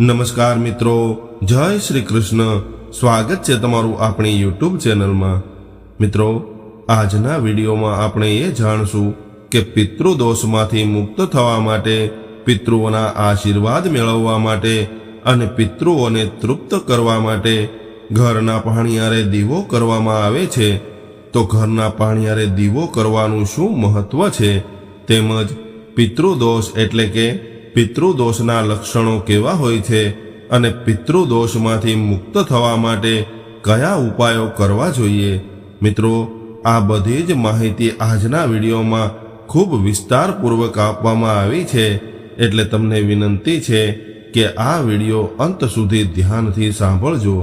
નમસ્કાર મિત્રો, જય શ્રી કૃષ્ણ. સ્વાગત છે તમારું આપણી યુટ્યુબ ચેનલમાં. મિત્રો, આજના વિડીયોમાં આપણે એ જાણશું કે પિતૃદોષમાંથી મુક્ત થવા માટે, પિતૃઓના આશીર્વાદ મેળવવા માટે અને પિતૃઓને તૃપ્ત કરવા માટે ઘરના પાણીયારે દીવો કરવામાં આવે છે. તો ઘરના પાણીયારે દીવો કરવાનું શું મહત્વ છે? તેમજ પિતૃદોષ એટલે કે પિતૃદોષના લક્ષણો કેવા હોય છે અને પિતૃદોષમાંથી મુક્ત થવા માટે કયા ઉપાયો કરવા જોઈએ? મિત્રો, આ બધી જ માહિતી આજના વિડીયોમાં ખૂબ વિસ્તારપૂર્વક આપવામાં આવી છે એટલે તમને વિનંતી છે કે આ વીડિયો અંત સુધી ધ્યાનથી સાંભળજો.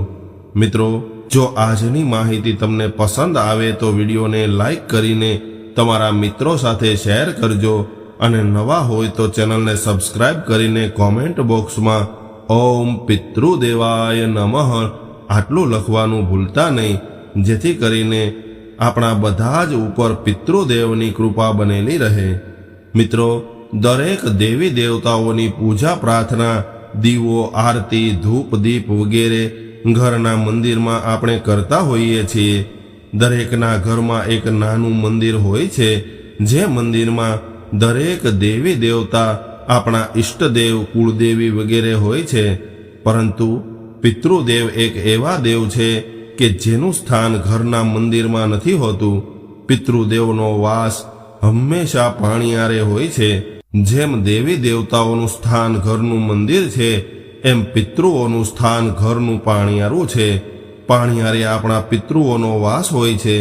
મિત્રો, જો આજની માહિતી તમને પસંદ આવે તો વિડીયોને લાઈક કરીને તમારા મિત્રો સાથે શેર કરજો અને નવા હોય તો ચેનલને સબસ્ક્રાઇબ કરીને કોમેન્ટ બોક્સમાં ઓમ પિતૃદેવાય નમઃ આટલું લખવાનું ભૂલતા નહીં, જેથી કરીને આપણા બધા જ ઉપર પિતૃદેવની કૃપા બનેલી રહે. મિત્રો, દરેક દેવી દેવતાઓની પૂજા પ્રાર્થના, દીવો, આરતી, ધૂપ, દીપ વગેરે ઘરના મંદિરમાં આપણે કરતા હોઈએ છીએ. દરેકના ઘરમાં એક નાનું મંદિર હોય છે, જે મંદિરમાં દરેક દેવી દેવતા આપણા ઈષ્ટદેવ, કુળદેવી વગેરે હોય છે, પરંતુ પિતૃદેવ એક એવા દેવ છે કે જેનું સ્થાન ઘરના મંદિરમાં નથી હોતું. પિતૃદેવનો વાસ હંમેશા પાણીયારે હોય છે. જેમ દેવી દેવતાઓનું સ્થાન ઘરનું મંદિર છે, એમ પિતૃઓનું સ્થાન ઘરનું પાણીયારું છે. પાણીયારે આપણા પિતૃઓનો વાસ હોય છે.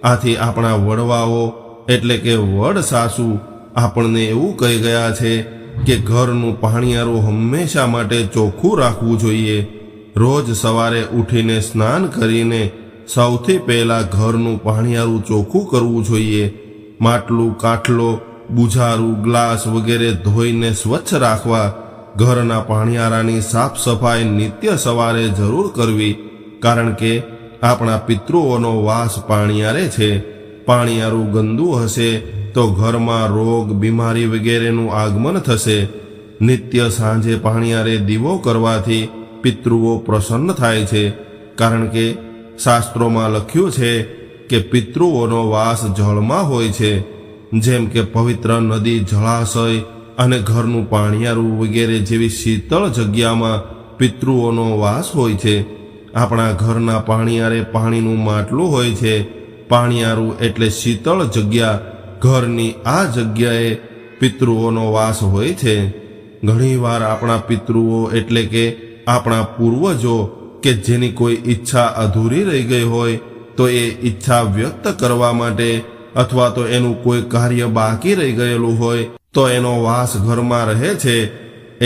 આથી આપણા વડવાઓ એટલે કે વડ સાસુ આપણને એવું કહી ગયા છે કે ઘરનું પાણીયારું હંમેશા માટે ચોખ્ખું રાખવું જોઈએ. રોજ સવારે ઉઠીને સ્નાન કરીને સૌથી પહેલા ઘરનું પાણીયારું ચોખ્ખું કરવું જોઈએ. માટલું, કાટલો બુઝારું ગ્લાસ વગેરે ધોઈને સ્વચ્છ રાખવા, ઘરના પાણીયારાની સાફ સફાઈ નિત્ય સવારે જરૂર કરવી, કારણ કે આપણા પિતૃઓનો વાસ પાણીયારે છે. પાણીયારું ગંદુ હશે તો ઘરમાં રોગ, બીમારી વગેરેનું આગમન થશે. નિત્ય સાંજે પાણીયારે દીવો કરવાથી પિતૃઓ પ્રસન્ન થાય છે. કારણ કે શાસ્ત્રોમાં લખ્યું છે કે પિતૃઓનો વાસ જળમાં હોય છે. જેમ કે પવિત્ર નદી જળાશય અને ઘરનું પાણીયારું વગેરે જેવી શીતળ જગ્યામાં પિતૃઓનો વાસ હોય છે. આપણા ઘરના પાણીયારે પાણીનું માટલું હોય છે. પાણીયારું એટલે શીતળ જગ્યા ઘરની આ જગ્યાએ પિતૃઓનો વાસ હોય છે. ઘણીવાર આપણા પિતૃઓ એટલે કે આપણા પૂર્વજો કે જેની કોઈ ઈચ્છા અધૂરી રહી ગઈ હોય તો એ ઈચ્છા વ્યક્ત કરવા માટે અથવા તો એનું કોઈ કાર્ય બાકી રહી ગયેલું હોય તો એનો વાસ ઘરમાં રહે છે.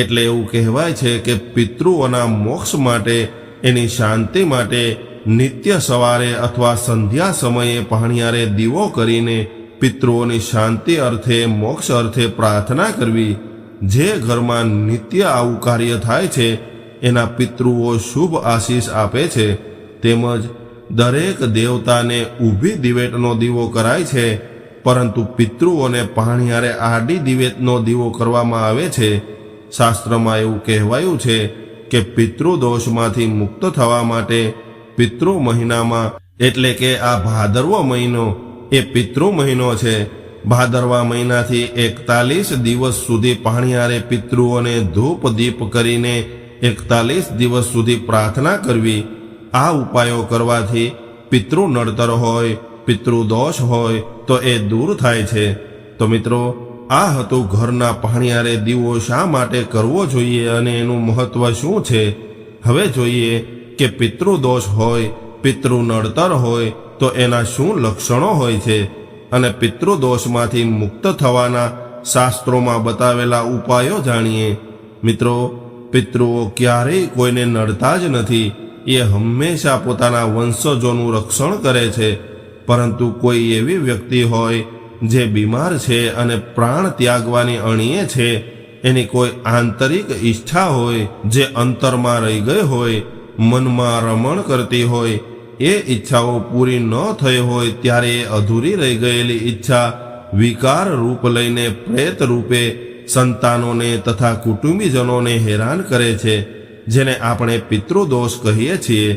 એટલે એવું કહેવાય છે કે પિતૃઓના મોક્ષ માટે, એની શાંતિ માટે નિત્ય સવારે અથવા સંધ્યા સમયે પાણિયારે દીવો કરીને પિતૃઓની શાંતિ અર્થે, મોક્ષ અર્થે પ્રાર્થના કરવી, જે ઘરમાં નિત્ય આવું કાર્ય થાય છે, એના પિતૃઓ શુભ આશીષ આપે છે. તેમજ દરેક દેવતાને ઊભી દિવેટનો દીવો કરાય છે, પરંતુ પિતૃઓને પાણીયારે આડી દિવેટનો દીવો કરવામાં આવે છે. શાસ્ત્રમાં એવું કહેવાયું છે કે પિતૃદોષમાંથી મુક્ત થવા માટે પિતૃ મહિનામાં, એટલે કે આ ભાદરવો મહિનો એ પિતૃ મહિનો છે. ભાદરવા મહિનાથી એકતાલીસ દિવસ સુધી પાણીયારે પિતૃઓને ધૂપ દીપ કરીને એકતાલીસ દિવસ સુધી પ્રાર્થના કરવી. આ ઉપાયો કરવાથી પિતૃ નડતર હોય પિતૃદોષ હોય તો એ દૂર થાય છે. તો મિત્રો, આ હતું ઘરના પાણીયારે દીવો શા માટે કરવો જોઈએ અને એનું મહત્વ શું છે? હવે જોઈએ કે પિતૃદોષ હોય, પિતૃ નડતર હોય તો એના શું લક્ષણો હોય છે અને પિતૃદોષમાંથી મુક્ત થવાના શાસ્ત્રોમાં બતાવેલા ઉપાયો જાણીએ. મિત્રો, પિતૃઓ ક્યારેય કોઈને નડતા જ નથી. એ હંમેશા પોતાના વંશજોનું રક્ષણ કરે છે. પરંતુ કોઈ એવી વ્યક્તિ હોય જે બીમાર છે અને પ્રાણ ત્યાગવાની અણીએ છે, એની કોઈ આંતરિક ઈચ્છા હોય જે અંતરમાં રહી ગઈ હોય, મનમાં રમણ કરતી હોય એ ઈચ્છાઓ પૂરી ન થઈ હોય ત્યારે એ અધૂરી રહી ગયેલી ઈચ્છા વિકાર રૂપ લઈને પ્રેત રૂપે સંતાનોને તથા કુટુંબીજનોને હેરાન કરે છે, જેને આપણે પિતૃદોષ કહીએ છીએ.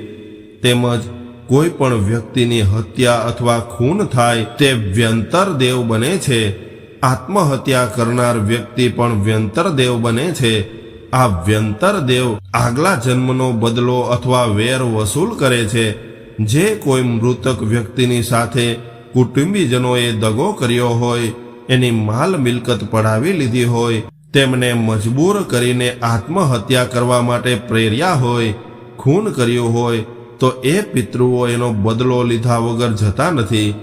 તેમજ કોઈ પણ વ્યક્તિની હત્યા અથવા ખૂન થાય તે વ્યંતર દેવ બને છે. આત્મહત્યા કરનાર વ્યક્તિ પણ વ્યંતર દેવ બને છે. આ વ્યંતર દેવ આગલા જન્મનો બદલો અથવા વેર વસૂલ કરે છે. જે કોઈ મૃતક વ્યક્તિની સાથે કુટુંબીજનોએ દગો કર્યો હોય, એની માલ મિલકત પડાવી લીધી હોય, તેમને મજબૂર કરીને આત્મહત્યા કરવા માટે પ્રેર્યા હોય, ખૂન કર્યું હોય, તો એ પિતૃઓ એનો બદલો લીધા વગર જતા નથી.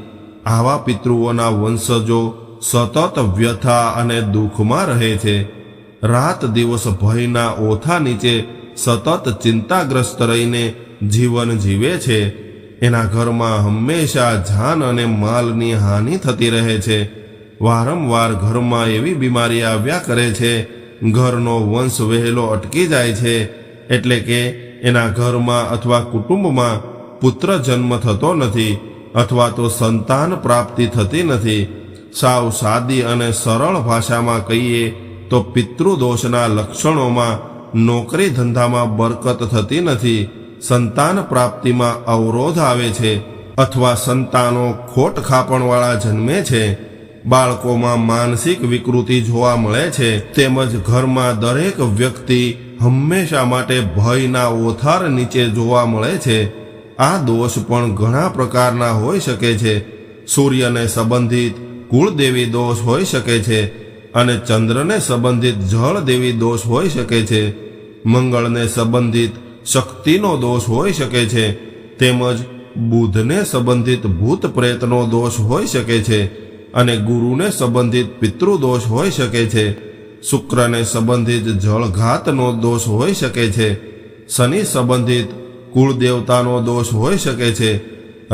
આવા પિતૃઓના વંશજો સતત વ્યથા અને દુઃખમાં રહે છે. રાત દિવસ ભયના ઓથા નીચે સતત ચિંતાગ્રસ્ત રહીને જીવન જીવે છે. એના ઘરમાં હંમેશા જાન અને માલની હાનિ થતી રહે છે. વારંવાર ઘરમાં એવી બીમારી આવ્યા કરે છે, ઘરનો વંશ વહેલો અટકી જાય છે, એટલે કે એના ઘરમાં અથવા કુટુંબમાં પુત્ર જન્મ થતો નથી અથવા તો સંતાન પ્રાપ્તિ થતી નથી. સાવ સાદી અને સરળ ભાષામાં કહીએ તો પિતૃદોષના લક્ષણોમાં નોકરી ધંધામાં બરકત થતી નથી. સંતાન પ્રાપ્તિમાં અવરોધ આવે છે અથવા સંતાનો ખોટ ખાપણવાળા જન્મે છે, બાળકોમાં માનસિક વિકૃતિ જોવા મળે છે, તેમજ ઘરમાં દરેક વ્યક્તિ હંમેશા માટે ભયના ઓથાર નીચે જોવા મળે છે. આ દોષ પણ ઘણા પ્રકારના હોઈ શકે છે. સૂર્યને સંબંધિત કુળદેવી દોષ હોઈ શકે છે અને ચંદ્રને સંબંધિત જળ દેવી દોષ હોઈ શકે છે. મંગળને સંબંધિત શક્તિનો દોષ હોઈ શકે છે, તેમજ બુધને સંબંધિત ભૂત પ્રેતનો દોષ હોઈ શકે છે અને ગુરુને સંબંધિત પિતૃદોષ હોઈ શકે છે. શુક્રને સંબંધિત જળઘાતનો દોષ હોઈ શકે છે. શનિ સંબંધિત કુળદેવતાનો દોષ હોઈ શકે છે.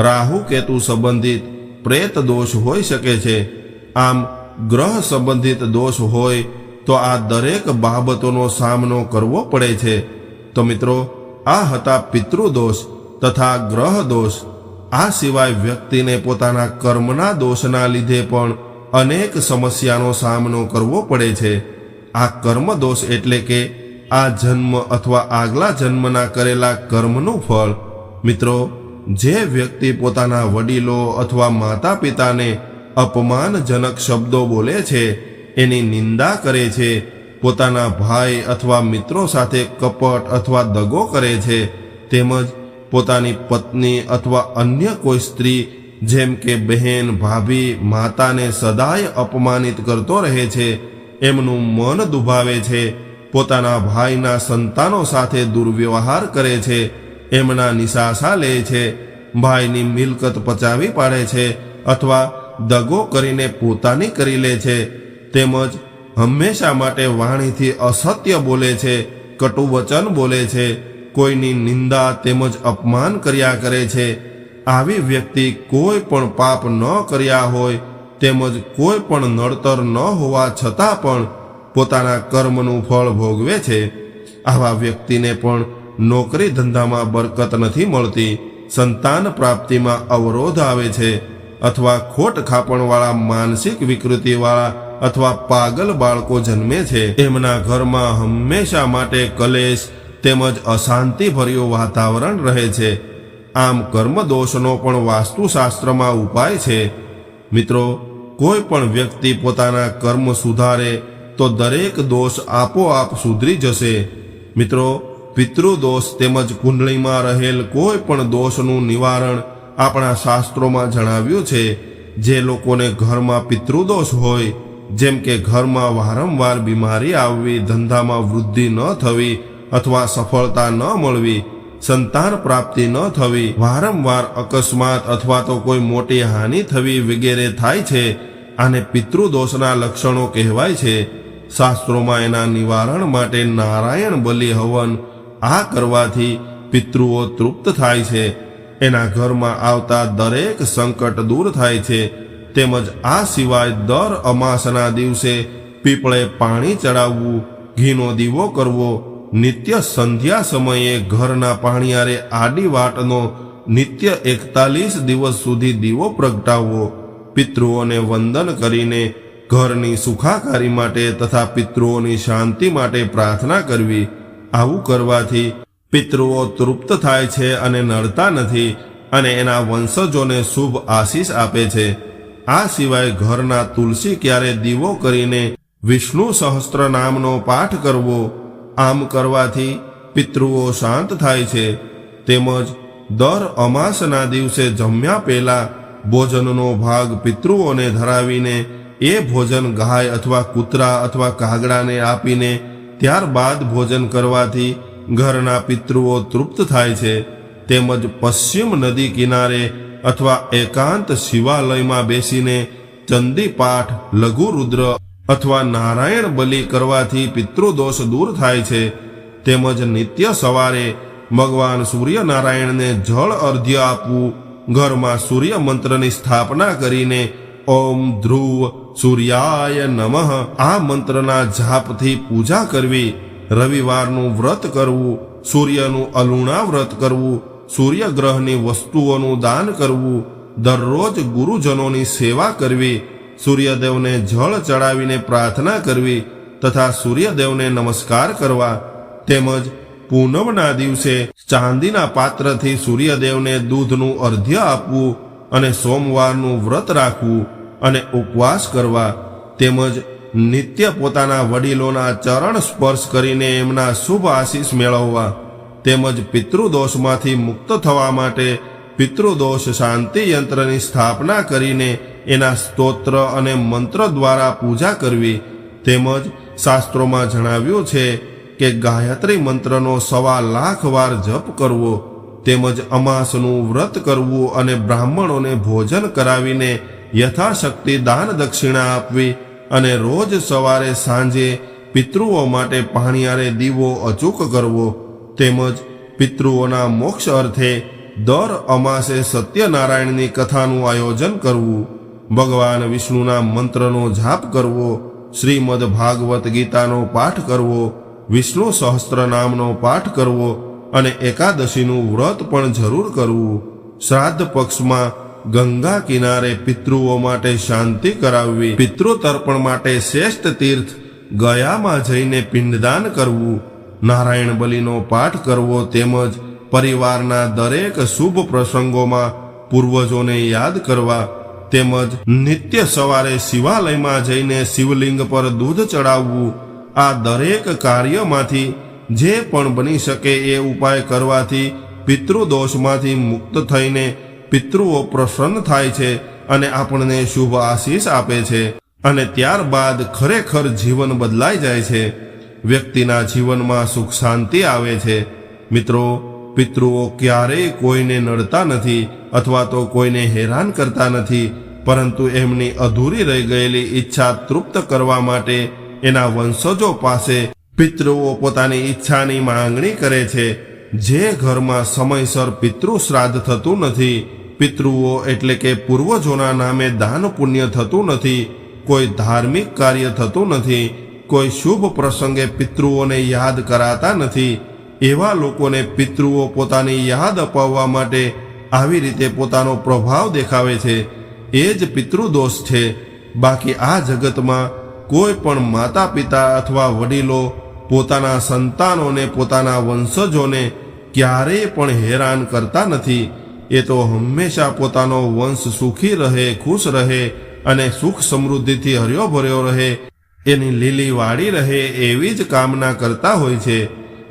રાહુ કેતુ સંબંધિત પ્રેત દોષ હોઈ શકે છે. આમ ગ્રહ સંબંધિત દોષ હોય તો આ દરેક બાબતોનો સામનો કરવો પડે છે. તો મિત્રો આ હતા પિતૃદોષ તથા ગ્રહ દોષ આ સિવાય વ્યક્તિને પોતાના કર્મના દોષના લીધે પણ અનેક સમસ્યાનો સામનો કરવો પડે છે. આ કર્મ દોષ એટલે કે આ જન્મ અથવા આગલા જન્મના કરેલા કર્મનું ફળ. મિત્રો, જે વ્યક્તિ પોતાના વડીલો અથવા માતા પિતાને અપમાનજનક શબ્દો બોલે છે, એની નિંદા કરે છે પોતાના ભાઈ અથવા મિત્રો સાથે કપટ અથવા દગો કરે છે, તેમજ પોતાની પત્ની અથવા અન્ય કોઈ સ્ત્રી, જેમ કે બહેન, ભાભી, માતાને સદાય અપમાનિત કરતો રહે છે, એમનું મન દુભાવે છે, પોતાના ભાઈના સંતાનો સાથે દુર્વ્યવહાર કરે છે, એમના નિશાસા લે છે, ભાઈની મિલકત પચાવી પાડે છે, અથવા દગો કરીને પોતાની કરી લે છે, તેમજ હંમેશા માટે વાણીથી અસત્ય બોલે છે કટુ વચન બોલે છે, કોઈની નિંદા તેમજ અપમાન કર્યા કરે છે. આવી વ્યક્તિ કોઈ પણ પાપ ન કર્યા હોય, તેમજ કોઈ પણ નડતર ન હોવા છતાં પણ પોતાના કર્મનું ફળ ભોગવે છે. આવા વ્યક્તિને પણ નોકરી ધંધામાં બરકત નથી મળતી, સંતાન પ્રાપ્તિમાં અવરોધ આવે છે, અથવા ખોટ ખાપણવાળા માનસિક વિકૃતિવાળા અથવા પાગલ બાળકો જન્મે છે, એમના ઘરમાં હંમેશા માટે કલેશ તેમજ અશાંતિભર્યું વાતાવરણ રહે છે. આમ કર્મદોષનો પણ વાસ્તુશાસ્ત્રમાં ઉપાય છે. મિત્રો, કોઈ પણ વ્યક્તિ પોતાના કર્મ સુધારે તો દરેક દોષ આપોઆપ સુધરી જશે. મિત્રો, પિતૃદોષ તેમજ કુંડળીમાં રહેલ કોઈ પણ દોષનું નિવારણ આપણા શાસ્ત્રોમાં જણાવ્યું છે. જે લોકોને ઘરમાં પિતૃદોષ હોય જેમ કે ઘરમાં વારંવાર બીમારી આવવી, ધંધામાં વૃદ્ધિ ન થવી અથવા સફળતા ન મળવી, સંતાન પ્રાપ્તિ ન થવી, વારંવાર અકસ્માત અથવા તો કોઈ મોટી હાનિ થવી વગેરે થાય છે આને પિતૃદોષના લક્ષણો કહેવાય છે. શાસ્ત્રોમાં એના નિવારણ માટે નારાયણ બલિ હવન આ કરવાથી પિતૃઓ તૃપ્ત થાય છે. એના ઘરમાં આવતા દરેક સંકટ દૂર થાય છે. તેમજ આ સિવાય દર અમાસના દિવસે પીપળે પાણી ચડાવવું, ઘીનો દીવો કરવો, નિત્ય સંધ્યા સમયે ઘરના પાણીયારે આડી વાટનો નિત્ય એકતાલીસ દિવસ સુધી દીવો પ્રગટાવવો, પિતૃઓને વંદન કરીને ઘરની સુખાકારી માટે તથા પિતૃઓની શાંતિ માટે પ્રાર્થના કરવી, આવું કરવાથી પિતૃઓ તૃપ્ત થાય છે અને નડતા નથી અને એના વંશજોને શુભ આશીષ આપે છે. આ સિવાય ઘરના તુલસી ક્યારે દીવો કરીને વિષ્ણુ સહસ્ત્ર નામનો પાઠ કરવો, આમ કરવાથી પિતૃઓ શાંત થાય છે. તેમજ દર અમાસના દિવસે જમ્યા પહેલા ભોજનનો ભાગ પિતૃઓને ધરાવીને એ ભોજન ગાય અથવા કૂતરા અથવા કાગડાને આપીને ત્યારબાદ ભોજન કરવાથી ઘરના પિતૃઓ તૃપ્ત થાય છે. તેમજ પશ્ચિમ નદી કિનારે અથવા એકાંત શિવાલયમાં બેસીને ચંદી પાઠ, લઘુ રુદ્ર અથવા નારાયણ બલિ કરવાથી પિતૃદોષ દૂર થાય છે, તેમજ નિત્ય સવારે ભગવાન સૂર્યનારાયણને જળ અર્ધ્ય આપવું, ઘરમાં સૂર્ય મંત્રની સ્થાપના કરીને ઓમ ધ્રુવ સૂર્યાય નમઃ આ મંત્રના જાપથી પૂજા કરવી, રવિવારનું વ્રત કરવું, સૂર્યનું અલુણા વ્રત કરવું સૂર્યગ્રહની વસ્તુઓનું દાન કરવું, દરરોજ ગુરુજનોની સેવા કરવી, સૂર્યદેવને જળ ચડાવીને પ્રાર્થના કરવી તથા સૂર્યદેવને નમસ્કાર કરવા તેમજ પૂનમના દિવસે ચાંદીના પાત્રથી સૂર્યદેવને દૂધનું અર્ધ્ય આપવું અને સોમવારનું વ્રત રાખવું અને ઉપવાસ કરવા તેમજ નિત્ય પોતાના વડીલોના ચરણ સ્પર્શ કરીને એમના શુભ આશીષ મેળવવા. તેમજ પિતૃદોષમાંથી મુક્ત થવા માટે પિતૃદોષ શાંતિ યંત્રની સ્થાપના કરીને એના સ્તોત્ર અને મંત્ર દ્વારા પૂજા કરવી. તેમજ શાસ્ત્રોમાં જણાવ્યું છે કે ગાયત્રી મંત્રનો સવા લાખ વાર જપ કરવો, તેમજ અમાસનું વ્રત કરવું અને બ્રાહ્મણોને ભોજન કરાવીને યથાશક્તિ દાન દક્ષિણા આપવી અને રોજ સવારે સાંજે પિતૃઓ માટે પાણીયારે દીવો અચૂક કરવો. તેમજ પિતૃઓના મોક્ષ અર્થે દર અમાસે સત્યનારાયણની કથાનું આયોજન કરવું. ભગવાન વિષ્ણુના મંત્રનો જાપ કરવો, શ્રીમદ ભાગવત ગીતાનો પાઠ કરવો, વિષ્ણુ સહસ્ત્ર નામનો પાઠ કરવો અને એકાદશીનું વ્રત પણ જરૂર કરવું. શ્રાદ્ધ પક્ષમાં ગંગા કિનારે પિતૃઓ માટે શાંતિ કરાવવી પિતૃ તર્પણ માટે શ્રેષ્ઠ તીર્થ ગયામાં જઈને પિંડદાન કરવું નારાયણ બલિનો પાઠ કરવો તેમજ પરિવારના દરેક શુભ પ્રસંગોમાં પૂર્વજોને યાદ કરવા તેમજ નિત્ય સવારે શિવાલયમાં જઈને શિવલિંગ પર દૂધ ચડાવવું, આ દરેક કાર્યમાંથી જે પણ બની શકે એ ઉપાય કરવાથી પિતૃદોષમાંથી મુક્ત થઈને પિતૃઓ પ્રસન્ન થાય છે અને આપણને શુભ આશીષ આપે છે અને ત્યારબાદ ખરેખર જીવન બદલાઈ જાય છે. વ્યક્તિના જીવનમાં સુખ શાંતિ આવે છે. મિત્રો, પિતૃઓ ક્યારેય કોઈને નડતા નથી અથવા તો કોઈને હેરાન કરતા નથી, પરંતુ એમની અધૂરી રહી ગયેલી ઈચ્છા તૃપ્ત કરવા માટે એના વંશજો પાસે પિતૃઓ પોતાની ઈચ્છાની માંગણી કરે છે. જે ઘરમાં સમયસર પિતૃ શ્રાદ્ધ થતું નથી, પિતૃઓ એટલે કે પૂર્વજોના નામે દાન પુણ્ય થતું નથી, કોઈ ધાર્મિક કાર્ય થતું નથી કોઈ શુભ પ્રસંગે પિતૃઓને યાદ કરાતા નથી, એવા લોકોને પિતૃઓ પોતાની યાદ અપાવવા માટે આવી રીતે પોતાનો પ્રભાવ દેખાવે છે. એ જ પિતૃદોષ છે. બાકી આ જગતમાં કોઈ પણ માતા પિતા અથવા વડીલો પોતાના સંતાનોને, પોતાના વંશજોને ક્યારેય પણ હેરાન કરતા નથી. એ તો હંમેશા પોતાનો વંશ સુખી રહે, ખુશ રહે અને સુખ સમૃદ્ધિથી હર્યો ભર્યો રહે. એની લીલી વાડી રહે એવી જ કામના કરતા હોય છે,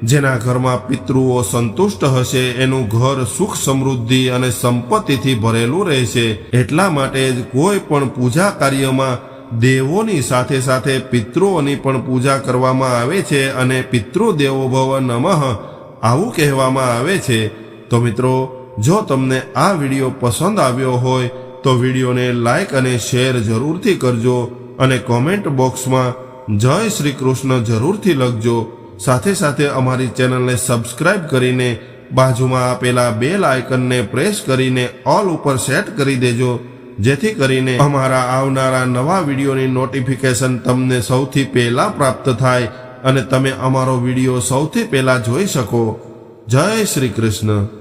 જેના ઘરમાં પિતૃઓ સંતુષ્ટ હશે, એનું ઘર સુખ સમૃદ્ધિ અને સંપત્તિથી ભરેલું રહેશે. એટલા માટે જ કોઈ પણ પૂજા કાર્યમાં દેવોની સાથે સાથે પિતૃઓની પણ પૂજા કરવામાં આવે છે અને પિતૃ દેવો ભવ નમઃ આવું કહેવામાં આવે છે. તો મિત્રો, જો તમને આ વીડિયો પસંદ આવ્યો હોય, તો વિડીયોને લાઇક અને શેર જરૂરથી કરજો. અને કોમેન્ટ બોક્સમાં જય શ્રી કૃષ્ણ જરૂરથી લખજો. સાથે સાથે અમારી ચેનલને સબસ્ક્રાઇબ કરીને બાજુમાં આપેલા બેલ આઇકનને પ્રેસ કરીને ઓલ ઉપર સેટ કરી દેજો. જેથી કરીને અમારા આવનારા નવા વિડીયોની નોટિફિકેશન તમને સૌથી પહેલા પ્રાપ્ત થાય અને તમે અમારો વીડિયો સૌથી પહેલા જોઈ શકો. જય શ્રી કૃષ્ણ.